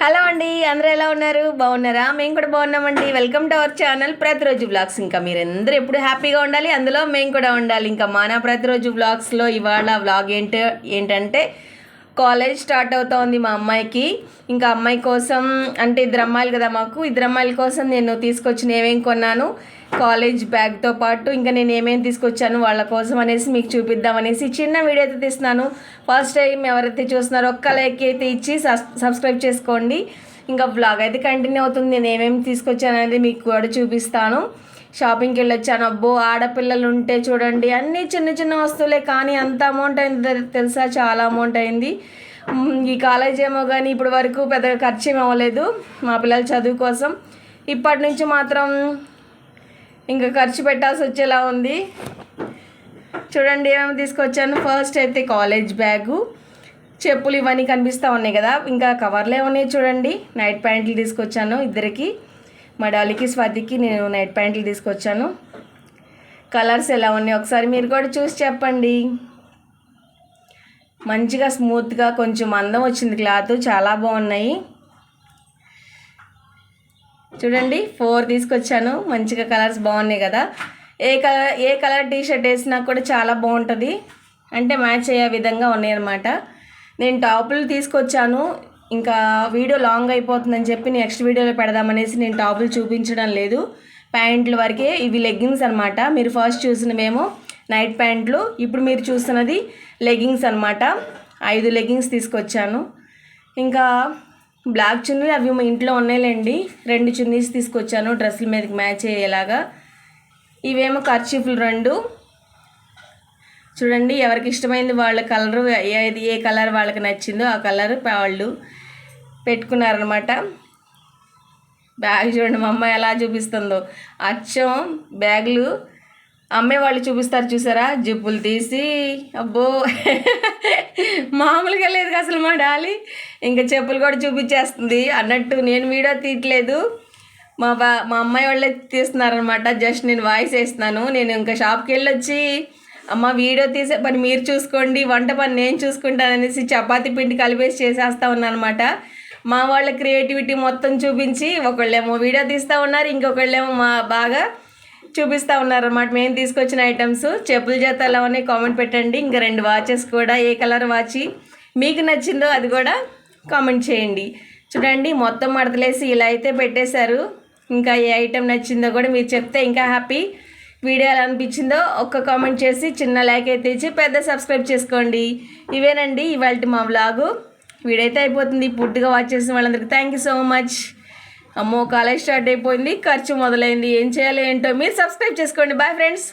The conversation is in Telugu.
హలో అండి అందరూ ఎలా ఉన్నారు? బాగున్నారా? మేము కూడా బాగున్నామండి. వెల్కమ్ టు అవర్ ఛానల్ ప్రతిరోజు వ్లాగ్స్ ఇంకా మీరు అందరూ ఎప్పుడు హ్యాపీగా ఉండాలి అందులో మేము కూడా ఉండాలి. ఇంకా మన ప్రతిరోజు వ్లాగ్స్లో ఇవాళ వ్లాగ్ ఏంటో ఏంటంటే కాలేజ్ స్టార్ట్ అవుతోంది మా అమ్మాయికి. ఇంకా అమ్మాయి కోసం అంటే ఇద్దరు అమ్మాయిలు కదా మాకు. ఇద్దరు అమ్మాయిల కోసం నేను తీసుకొచ్చిన ఏమేమి కొన్నాను కాలేజ్ బ్యాగ్తో పాటు ఇంకా నేను ఏమేమి తీసుకొచ్చాను వాళ్ళ కోసం అనేసి మీకు చూపిద్దాం అనేసి చిన్న వీడియో అయితే తీస్తున్నాను. ఫస్ట్ టైం ఎవరైతే చూస్తున్నారో ఒక్క లైక్ అయితే ఇచ్చి సబ్- సబ్స్క్రైబ్ చేసుకోండి. ఇంకా బ్లాగ్ అయితే కంటిన్యూ అవుతుంది. నేను ఏమేమి తీసుకొచ్చాను అనేది మీకు కూడా చూపిస్తాను. షాపింగ్కి వెళ్ళొచ్చాను అబ్బో ఆడపిల్లలు ఉంటే చూడండి అన్నీ చిన్న చిన్న వస్తువులే కానీ అంత అమౌంట్ అయింది తెలుసా? చాలా అమౌంట్ అయింది. ఈ కాలేజ్ ఏమో కానీ ఇప్పటి వరకు పెద్దగా ఖర్చు ఏమి అవ్వలేదు మా పిల్లల చదువు కోసం. ఇప్పటి నుంచి మాత్రం ఇంకా ఖర్చు పెట్టాల్సి వచ్చేలా ఉంది. చూడండి ఏమేమి తీసుకొచ్చాను? ఫస్ట్ అయితే కాలేజ్ బ్యాగు. చెప్పులు ఇవన్నీ కనిపిస్తూ ఉన్నాయి కదా ఇంకా కవర్లే ఉన్నాయి చూడండి. నైట్ ప్యాంట్లు తీసుకొచ్చాను ఇద్దరికి. మా డాలీకి స్వాతికి నేను నైట్ ప్యాంట్లు తీసుకొచ్చాను. కలర్స్ ఎలా ఉన్నాయి ఒకసారి మీరు కూడా చూసి చెప్పండి. మంచిగా స్మూత్గా కొంచెం అందం వచ్చింది క్లాత్ చాలా బాగున్నాయి. చూడండి ఫోర్ తీసుకొచ్చాను. మంచిగా కలర్స్ బాగున్నాయి కదా. ఏ కలర్ ఏ కలర్ టీ షర్ట్ వేసినా కూడా చాలా బాగుంటుంది. అంటే మ్యాచ్ అయ్యే విధంగా ఉన్నాయన్నమాట. నేను టాపులు తీసుకొచ్చాను. ఇంకా వీడియో లాంగ్ అయిపోతుందని చెప్పి నెక్స్ట్ వీడియోలో పెడదామనేసి నేను టాపులు చూపించడం లేదు. ప్యాంట్లు వరకే ఇవి లెగ్గింగ్స్ అనమాట మీరు ఫస్ట్ చూసినవేమో నైట్ ప్యాంట్లు ఇప్పుడు మీరు చూస్తున్నది లెగ్గింగ్స్ అనమాట ఐదు లెగ్గింగ్స్ తీసుకొచ్చాను. ఇంకా బ్లాక్ చున్నీ అవి మా ఇంట్లో ఉన్నాయిలేండి. రెండు చున్నీస్ తీసుకొచ్చాను. డ్రెస్సుల మీదకి మ్యాచ్ అయ్యేలాగా. ఇవేమో ఖర్చీఫ్లు రెండు చూడండి ఎవరికి ఇష్టమైంది వాళ్ళ కలరు ఏది ఏ కలర్ వాళ్ళకి నచ్చిందో ఆ కలర్ వాళ్ళు పెట్టుకున్నారనమాట బ్యాగ్ చూడండి మా అమ్మాయి ఎలా చూపిస్తుందో. అచ్చం బ్యాగులు. అమ్మాయి వాళ్ళు చూపిస్తారు చూసారా? జిప్పులు తీసి అబ్బో. మామూలుగా లేదు అసలు మా డాలి. ఇంకా చెప్పులు కూడా చూపించేస్తుంది. అన్నట్టు నేను వీడియో తీయట్లేదు. మా బా మా అమ్మాయి వాళ్ళే తీస్తున్నారనమాట జస్ట్ నేను వాయిస్ వేస్తున్నాను. నేను ఇంకా షాప్కి వెళ్ళొచ్చి అమ్మ వీడియో తీసే పని మీరు చూసుకోండి వంట పని నేను చూసుకుంటాననేసి చపాతీ పిండి కలిపేసి చేసేస్తా ఉన్నానమాట మా వాళ్ళ క్రియేటివిటీ మొత్తం చూపించి ఒకళ్ళేమో వీడియో తీస్తూ ఉన్నారు ఇంకొకళ్ళేమో మా బాగా చూపిస్తూ ఉన్నారన్నమాట. మేము తీసుకొచ్చిన ఐటమ్స్ చెప్పుల జత అవన్నీ ఉన్నాయి కామెంట్ పెట్టండి. ఇంకా రెండు వాచెస్ కూడా ఏ కలర్ వాచి మీకు నచ్చిందో అది కూడా కామెంట్ చేయండి. చూడండి మొత్తం మడతలేసి ఇలా అయితే పెట్టేశారు. ఇంకా ఏ ఐటెం నచ్చిందో కూడా మీరు చెప్తే ఇంకా హ్యాపీ వీడియో ఎలా అనిపించిందో ఒక్క కామెంట్ చేసి చిన్న లైక్ అయితే ఇచ్చి పెద్ద సబ్స్క్రైబ్ చేసుకోండి. ఇవేనండి ఇవాళ మా వ్లాగు వీడైతే అయిపోతుంది. పూర్తిగా వాచ్ చేసిన వాళ్ళందరికీ థ్యాంక్ యూ సో మచ్ అమ్మో కాలేజ్ స్టార్ట్ అయిపోయింది. ఖర్చు మొదలైంది. ఏం చేయాలి ఏంటో మీరు సబ్స్క్రైబ్ చేసుకోండి. Bye friends